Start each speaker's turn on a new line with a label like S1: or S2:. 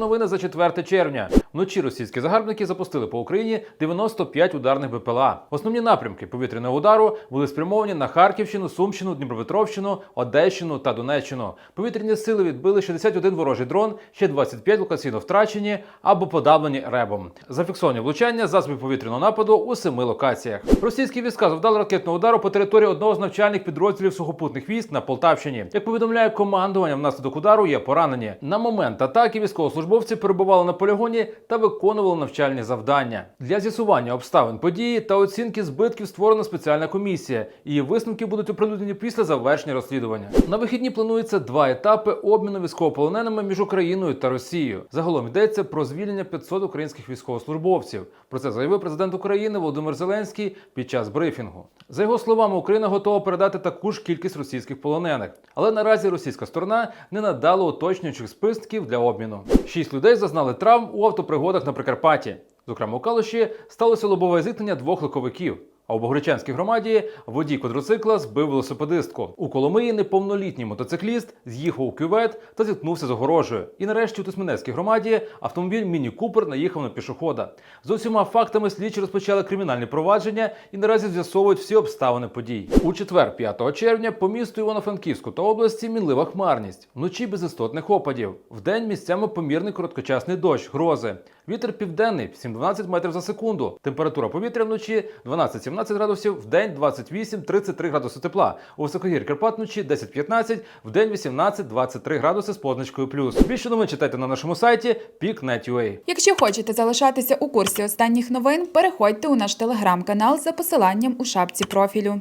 S1: новини за 4 червня. Вночі російські загарбники запустили по Україні 95 ударних БПЛА. Основні напрямки повітряного удару були спрямовані на Харківщину, Сумщину, Дніпропетровщину, Одещину та Донеччину. Повітряні сили відбили 61 ворожий дрон, ще 25 локаційно втрачені або подавлені ребом. Зафіксовані влучання засобів повітряного нападу у семи локаціях. Російські війська завдали ракетного удару по території одного з навчальних підрозділів сухопутних військ на Полтавщині. Як повідомляє командування, внаслідок удару є поранені. На момент атаки військовослужбовці перебували на полігоні та виконували навчальні завдання. Для з'ясування обставин події та оцінки збитків створена спеціальна комісія. Її висновки будуть оприлюднені після завершення розслідування. На вихідні планується два етапи обміну військовополоненими між Україною та Росією. Загалом йдеться про звільнення 500 українських військовослужбовців. Про це заявив президент України Володимир Зеленський під час брифінгу. За його словами, Україна готова передати таку ж кількість російських полонених, але наразі російська сторона не надала уточнюючих списків для обміну. Шість людей зазнали травм у автопригодах на Прикарпатті. Зокрема, у Калуші сталося лобове зіткнення двох легковиків. А у Богородчанській громаді водій квадроцикла збив велосипедистку. У Коломиї неповнолітній мотоцикліст з'їхав у кювет та зіткнувся з огорожею. І нарешті у Тисменецькій громаді автомобіль Міні Купер наїхав на пішохода. За усіма фактами слідчі розпочали кримінальні провадження і наразі з'ясовують всі обставини подій. У четвер, 5 червня, по місту Івано-Франківську та області мінлива хмарність. Вночі без істотних опадів. Вдень місцями помірний короткочасний дощ, грози. Вітер південний 7-12 метрів за секунду. Температура повітря вночі 12-17 градусів, в день 28-33 градуси тепла. У високогір Карпат вночі 10-15, вдень 18-23 градуси з позначкою плюс. Більше новин читайте на нашому сайті peak.net.ua.
S2: Якщо хочете залишатися у курсі останніх новин, переходьте у наш телеграм-канал за посиланням у шапці профілю.